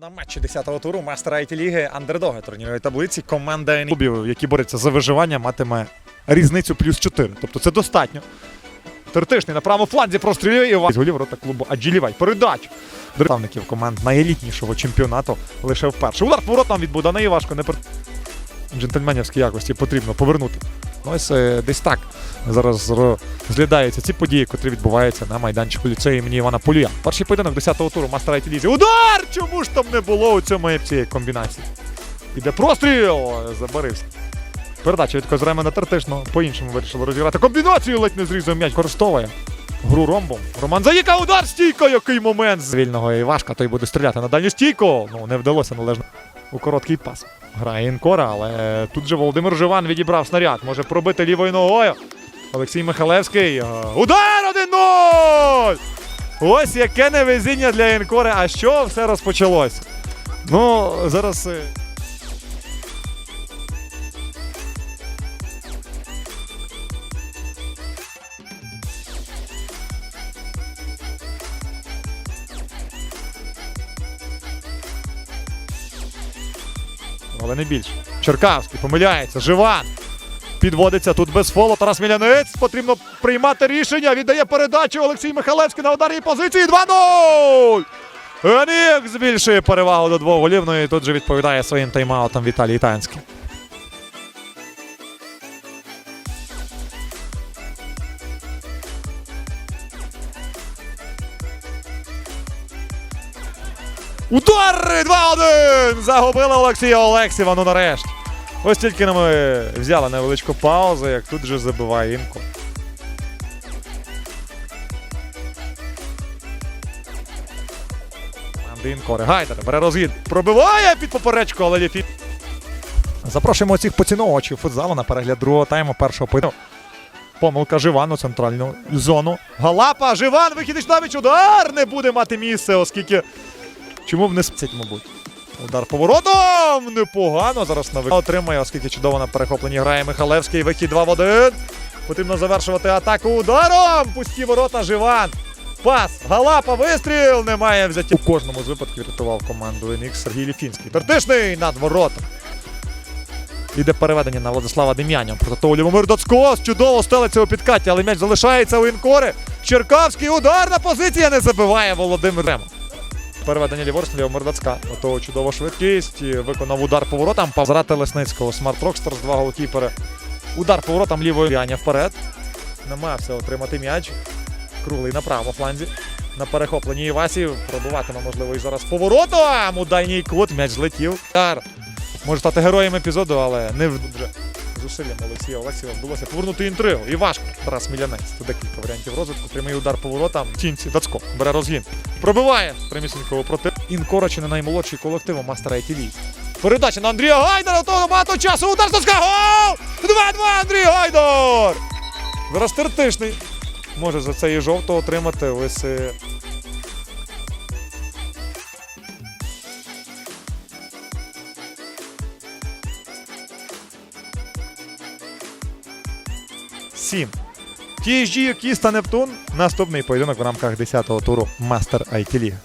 На матчі 10-го туру мастера IT ліги андердоги турнірної таблиці команда клубів, які борються за виживання, матиме різницю плюс 4. Тобто це достатньо. Тертишний на правому фланзі прострілює і Іван. голів рота клубу Аджилівай. Передачу. до Представників команд найелітнішого чемпіонату лише вперше. Удар поворотом від Будана Івашко. Не пер... Джентльменівські якості потрібно повернути. Ну, ось е, десь так зараз розглядаються ці події, котрі відбуваються на майданчику ліцею імені Івана Полюя. Перший поєдинок 10-го туру мастера лізі. Удар! Чому ж там не було у цьому цієї комбінації? Іде простріл! Забарився. Передача від Козрема на Тертишно. По-іншому вирішили розіграти комбінацію, ледь не зрізав м'яч. Користовує. Гру ромбом. Роман Заїка, удар стійка, який момент з вільного Івашка. Той буде стріляти на дальню стійку. Ну, не вдалося належно у короткий пас. Грає Інкора, але тут же Володимир Живан відібрав снаряд. Може пробити лівою ногою. Олексій Михалевський. е, Удар 1-0! Ось яке невезіння для Інкори. А що все розпочалось? Ну, зараз. Але не більше. Черкавський помиляється. Живан. Підводиться тут без фолу. Тарас Мілянець. Потрібно приймати рішення. Віддає передачу Олексій Михалевський на ударній позиції. 2-0! Енік збільшує перевагу до двох голів. Ну і тут же відповідає своїм тайм-аутом Віталій Танський. Удар! 2-1! Загубили Олексія Олексєва, ну нарешті. Ось тільки ми взяли невеличку паузу, як тут же забиває інко. Інкори. Гайдер бере розгін. Пробиває під поперечку, але Ліфі. Запрошуємо цих поціновувачів футзалу на перегляд другого тайму першого поєдинку. Помилка Живан у центральну зону. Галапа, Живан, вихід навіть удар не буде мати місце, оскільки. Чому б не спцять, мабуть? Удар поворотом! Непогано зараз на отримає, оскільки чудово на перехопленні грає Михалевський. Вихід 2 в 1. Потрібно завершувати атаку ударом. Пусті ворота Живан. Пас. Галапа, вистріл. Немає взяття. У кожному з випадків рятував команду NX Сергій Ліфінський. Тертишний над воротом. Іде переведення на Владислава Дем'янів. Проти того Любомир Доцкос. Чудово стелиться у підкаті, але м'яч залишається у Інкори. Черкавський ударна позиція не забиває Володимир Ремо. Переведення ліворуч Ліомир Дацька. Ото чудова швидкість. Виконав удар поворотом. Позрати Лесницького. Смарт Рокстерс, два голкіпери. Удар поворотом лівою Яня вперед. Намагався отримати м'яч. Круглий на правому фланзі. На перехопленні Івасі. Пробиватиме, можливо, і зараз поворотом. У дальній кут. М'яч злетів. Може стати героєм епізоду, але не вже зусиллям Олексія Олексєва вдалося повернути інтригу. І важко. Тарас Мілянець. Це декілька варіантів розвитку. Прямий удар по воротам. Тінці Дацько бере розгін. Пробиває примісінького проти. Інкора чи не наймолодший колективу мастера ІТВ. Передача на Андрія Гайдара. Того багато часу. Удар Дацька. Гол! 2-2 Андрій Гайдор! Зараз тертишний. Може за це і жовто отримати. Лиси 7. THG Юкіста Нептун. Наступний поєдинок в рамках 10-го туру Мастер IT Ліги.